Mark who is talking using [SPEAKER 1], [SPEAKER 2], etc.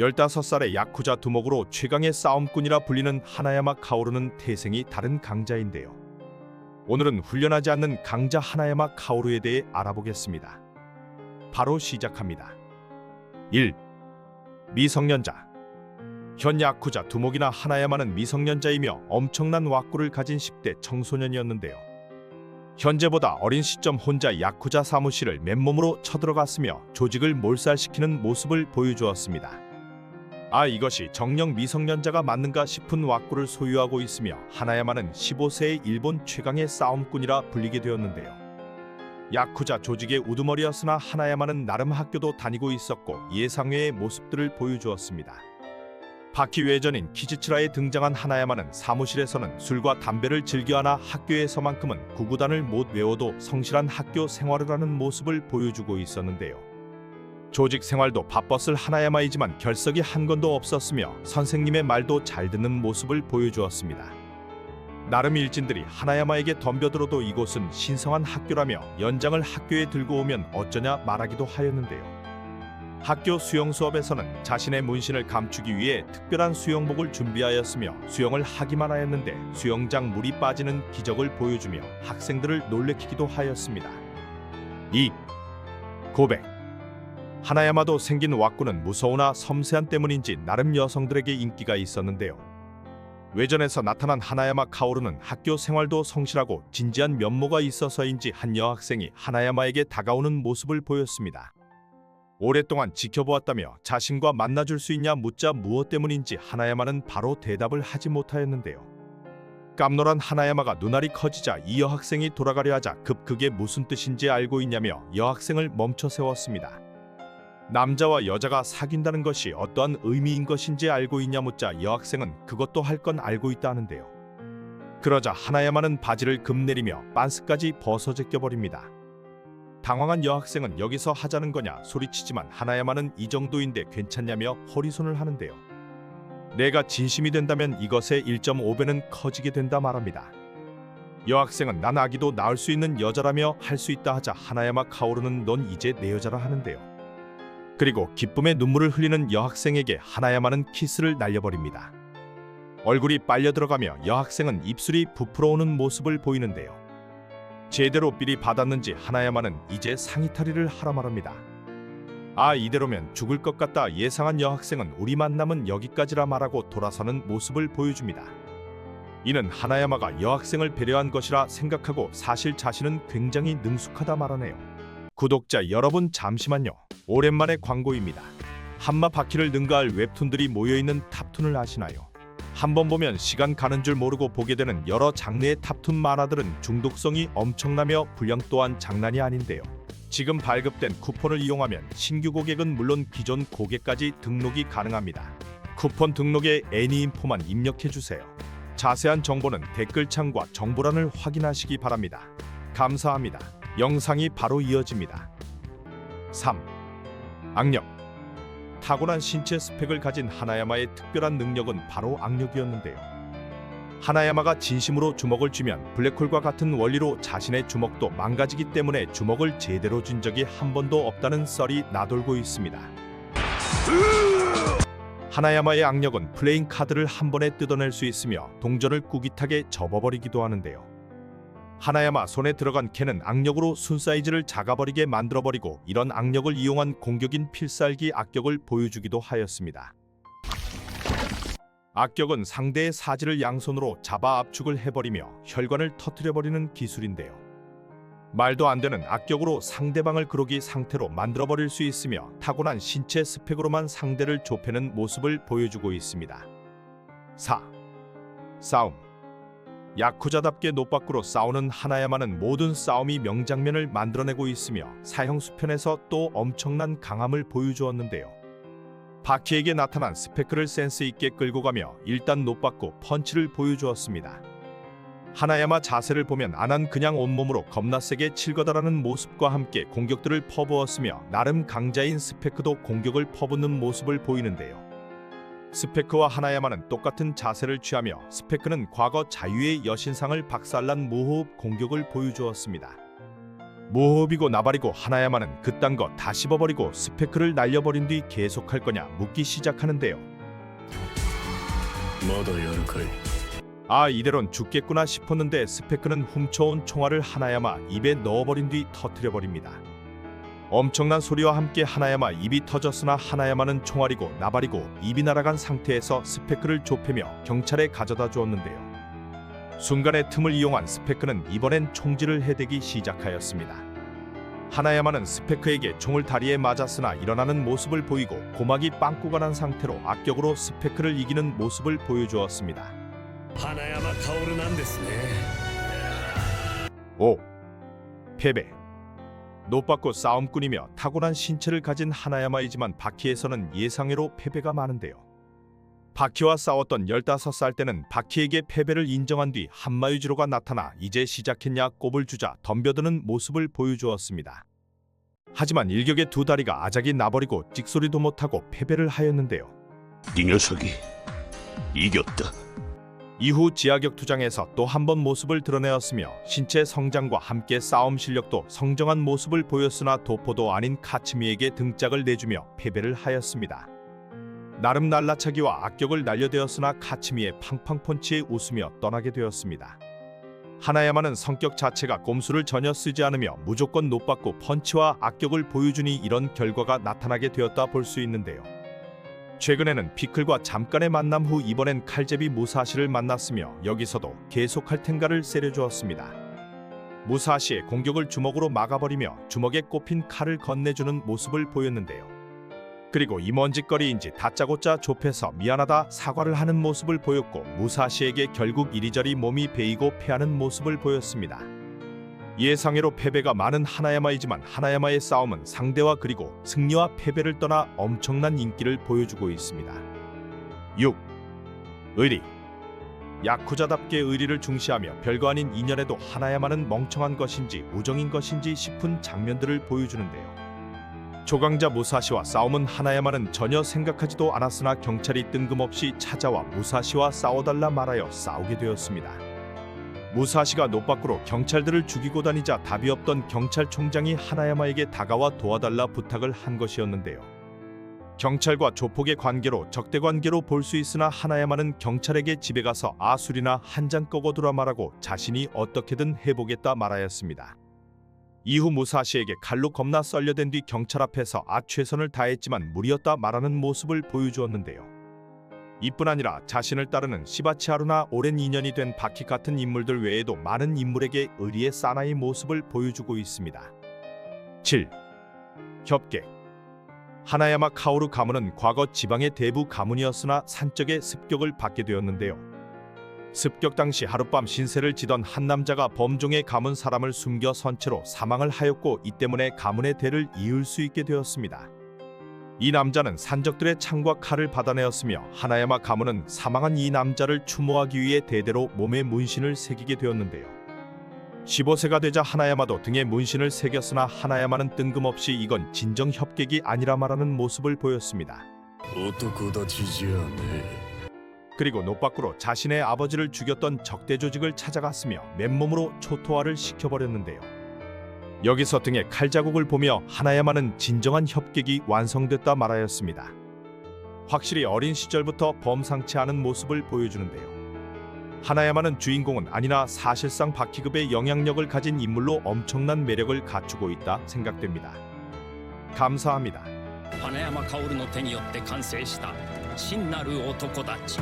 [SPEAKER 1] 15살의 야쿠자 두목으로 최강의 싸움꾼이라 불리는 하나야마 카오루는 태생이 다른 강자인데요. 오늘은 훈련하지 않는 강자 하나야마 카오루에 대해 알아보겠습니다. 바로 시작합니다. 1. 미성년자 현 야쿠자 두목이나 하나야마는 미성년자이며 엄청난 왁구를 가진 10대 청소년이었는데요. 현재보다 어린 시점 혼자 야쿠자 사무실을 맨몸으로 쳐들어갔으며 조직을 몰살시키는 모습을 보여주었습니다. 아 이것이 정령 미성년자가 맞는가 싶은 왁구를 소유하고 있으며 하나야마는 15세의 일본 최강의 싸움꾼이라 불리게 되었는데요. 야쿠자 조직의 우두머리였으나 하나야마는 나름 학교도 다니고 있었고 예상외의 모습들을 보여주었습니다. 바퀴 외전인 키즈츠라에 등장한 하나야마는 사무실에서는 술과 담배를 즐겨하나 학교에서만큼은 구구단을 못 외워도 성실한 학교 생활을 하는 모습을 보여주고 있었는데요. 조직 생활도 바빴을 하나야마이지만 결석이 한 건도 없었으며 선생님의 말도 잘 듣는 모습을 보여주었습니다. 나름 일진들이 하나야마에게 덤벼들어도 이곳은 신성한 학교라며 연장을 학교에 들고 오면 어쩌냐 말하기도 하였는데요. 학교 수영 수업에서는 자신의 문신을 감추기 위해 특별한 수영복을 준비하였으며 수영을 하기만 하였는데 수영장 물이 빠지는 기적을 보여주며 학생들을 놀래키기도 하였습니다. 2. 고백 하나야마도 생긴 왁구는 무서우나 섬세한 때문인지 나름 여성들에게 인기가 있었는데요. 외전에서 나타난 하나야마 카오루는 학교 생활도 성실하고 진지한 면모가 있어서인지 한 여학생이 하나야마에게 다가오는 모습을 보였습니다. 오랫동안 지켜보았다며 자신과 만나줄 수 있냐 묻자 무엇 때문인지 하나야마는 바로 대답을 하지 못하였는데요. 깜놀한 하나야마가 눈알이 커지자 이 여학생이 돌아가려 하자 급 그게 무슨 뜻인지 알고 있냐며 여학생을 멈춰 세웠습니다. 남자와 여자가 사귄다는 것이 어떠한 의미인 것인지 알고 있냐 묻자 여학생은 그것도 할 건 알고 있다는데요. 그러자 하나야마는 바지를 급내리며 빤스까지 벗어 제껴버립니다. 당황한 여학생은 여기서 하자는 거냐 소리치지만 하나야마는 이 정도인데 괜찮냐며 허리손을 하는데요. 내가 진심이 된다면 이것의 1.5배는 커지게 된다 말합니다. 여학생은 난 아기도 낳을 수 있는 여자라며 할 수 있다 하자 하나야마 카오르는 넌 이제 내 여자라 하는데요. 그리고 기쁨의 눈물을 흘리는 여학생에게 하나야마는 키스를 날려버립니다. 얼굴이 빨려 들어가며 여학생은 입술이 부풀어 오는 모습을 보이는데요. 제대로 삘이 받았는지 하나야마는 이제 상의탈의를 하라 말합니다. 아 이대로면 죽을 것 같다 예상한 여학생은 우리 만남은 여기까지라 말하고 돌아서는 모습을 보여줍니다. 이는 하나야마가 여학생을 배려한 것이라 생각하고 사실 자신은 굉장히 능숙하다 말하네요. 구독자 여러분 잠시만요. 오랜만에 광고입니다. 한마 바퀴를 능가할 웹툰들이 모여있는 탑툰을 아시나요? 한번 보면 시간 가는 줄 모르고 보게 되는 여러 장르의 탑툰 만화들은 중독성이 엄청나며 분량 또한 장난이 아닌데요. 지금 발급된 쿠폰을 이용하면 신규 고객은 물론 기존 고객까지 등록이 가능합니다. 쿠폰 등록에 애니인포만 입력해 주세요. 자세한 정보는 댓글창과 정보란을 확인하시기 바랍니다. 감사합니다. 영상이 바로 이어집니다. 3. 악력 타고난 신체 스펙을 가진 하나야마의 특별한 능력은 바로 악력이었는데요. 하나야마가 진심으로 주먹을 쥐면 블랙홀과 같은 원리로 자신의 주먹도 망가지기 때문에 주먹을 제대로 쥔 적이 한 번도 없다는 썰이 나돌고 있습니다. 하나야마의 악력은 플레잉 카드를 한 번에 뜯어낼 수 있으며 동전을 꾸깃하게 접어버리기도 하는데요. 하나야마 손에 들어간 캔은 악력으로 순 사이즈를 작아버리게 만들어버리고 이런 악력을 이용한 공격인 필살기 악격을 보여주기도 하였습니다. 악격은 상대의 사지를 양손으로 잡아 압축을 해버리며 혈관을 터뜨려버리는 기술인데요. 말도 안 되는 악격으로 상대방을 그러기 상태로 만들어버릴 수 있으며 타고난 신체 스펙으로만 상대를 좁히는 모습을 보여주고 있습니다. 4. 싸움 야쿠자답게 노밖으로 싸우는 하나야마는 모든 싸움이 명장면을 만들어내고 있으며 사형 수편에서 또 엄청난 강함을 보여주었는데요. 바키에게 나타난 스페크를 센스 있게 끌고 가며 일단 노받고 펀치를 보여주었습니다. 하나야마 자세를 보면 안한 그냥 온몸으로 겁나 세게 칠 거다라는 모습과 함께 공격들을 퍼부었으며 나름 강자인 스페크도 공격을 퍼붓는 모습을 보이는데요. 스페크와 하나야마는 똑같은 자세를 취하며 스페크는 과거 자유의 여신상을 박살난 무호흡 공격을 보여주었습니다. 무호흡이고 나발이고 하나야마는 그딴 거 다 씹어버리고 스페크를 날려버린 뒤 계속할 거냐 묻기 시작하는데요. 아 이대론 죽겠구나 싶었는데 스페크는 훔쳐온 총알을 하나야마 입에 넣어버린 뒤 터트려버립니다. 엄청난 소리와 함께 하나야마 입이 터졌으나 하나야마는 총알이고 나발이고 입이 날아간 상태에서 스펙크를 좁히며 경찰에 가져다 주었는데요. 순간의 틈을 이용한 스펙크는 이번엔 총질을 해대기 시작하였습니다. 하나야마는 스펙크에게 총을 다리에 맞았으나 일어나는 모습을 보이고 고막이 빵꾸가 난 상태로 악격으로 스펙크를 이기는 모습을 보여주었습니다.
[SPEAKER 2] 하나야마 가오르 난데스네.
[SPEAKER 1] 5. 패배 노빠꾸 싸움꾼이며 타고난 신체를 가진 하나야마이지만 바키에서는 예상외로 패배가 많은데요. 바키와 싸웠던 15살 때는 바키에게 패배를 인정한 뒤 한마유지로가 나타나 이제 시작했냐 꼽을 주자 덤벼드는 모습을 보여주었습니다. 하지만 일격의 두 다리가 아작이 나버리고 찍소리도 못하고 패배를 하였는데요.
[SPEAKER 2] 이 녀석이 이겼다
[SPEAKER 1] 이후 지하격 투장에서 또 한 번 모습을 드러내었으며 신체 성장과 함께 싸움 실력도 성정한 모습을 보였으나 도포도 아닌 카츠미에게 등짝을 내주며 패배를 하였습니다. 나름 날라차기와 악격을 날려대었으나 카츠미의 팡팡 펀치에 웃으며 떠나게 되었습니다. 하나야마는 성격 자체가 꼼수를 전혀 쓰지 않으며 무조건 노받고 펀치와 악격을 보여주니 이런 결과가 나타나게 되었다 볼 수 있는데요. 최근에는 피클과 잠깐의 만남 후 이번엔 칼제비 무사시를 만났으며 여기서도 계속 할 텐가를 세려주었습니다. 무사시의 공격을 주먹으로 막아버리며 주먹에 꼽힌 칼을 건네주는 모습을 보였는데요. 그리고 이 먼짓거리인지 다짜고짜 좁혀서 미안하다 사과를 하는 모습을 보였고 무사시에게 결국 이리저리 몸이 베이고 패하는 모습을 보였습니다. 예상외로 패배가 많은 하나야마이지만 하나야마의 싸움은 상대와 그리고 승리와 패배를 떠나 엄청난 인기를 보여주고 있습니다. 6. 의리 야쿠자답게 의리를 중시하며 별거 아닌 인연에도 하나야마는 멍청한 것인지 우정인 것인지 싶은 장면들을 보여주는데요. 조강자 무사시와 싸움은 하나야마는 전혀 생각하지도 않았으나 경찰이 뜬금없이 찾아와 무사시와 싸워달라 말하여 싸우게 되었습니다. 무사시가 노 밖으로 경찰들을 죽이고 다니자 답이 없던 경찰총장이 하나야마에게 다가와 도와달라 부탁을 한 것이었는데요. 경찰과 조폭의 관계로 적대 관계로 볼 수 있으나 하나야마는 경찰에게 집에 가서 아술이나 한 잔 꺼고두라 말하고 자신이 어떻게든 해보겠다 말하였습니다. 이후 무사시에게 칼로 겁나 썰려댄 뒤 경찰 앞에서 아 최선을 다했지만 무리였다 말하는 모습을 보여주었는데요. 이뿐 아니라 자신을 따르는 시바치하루나 오랜 인연이 된 바키 같은 인물들 외에도 많은 인물에게 의리의 사나이 모습을 보여주고 있습니다. 7. 협객 하나야마 카오루 가문은 과거 지방의 대부 가문이었으나 산적의 습격을 받게 되었는데요. 습격 당시 하룻밤 신세를 지던 한 남자가 범종의 가문 사람을 숨겨 선체로 사망을 하였고 이 때문에 가문의 대를 이을 수 있게 되었습니다. 이 남자는 산적들의 창과 칼을 받아내었으며 하나야마 가문은 사망한 이 남자를 추모하기 위해 대대로 몸에 문신을 새기게 되었는데요. 15세가 되자 하나야마도 등에 문신을 새겼으나 하나야마는 뜬금없이 이건 진정 협객이 아니라 말하는 모습을 보였습니다. 그리고 노밖으로 자신의 아버지를 죽였던 적대 조직을 찾아갔으며 맨몸으로 초토화를 시켜버렸는데요. 여기서 등에 칼자국을 보며 하나야마는 진정한 협객이 완성됐다 말하였습니다. 확실히 어린 시절부터 범상치 않은 모습을 보여주는데요. 하나야마는 주인공은 아니나 사실상 바퀴급의 영향력을 가진 인물로 엄청난 매력을 갖추고 있다 생각됩니다. 감사합니다.
[SPEAKER 3] 花山薫の手によって完成した真なる男たち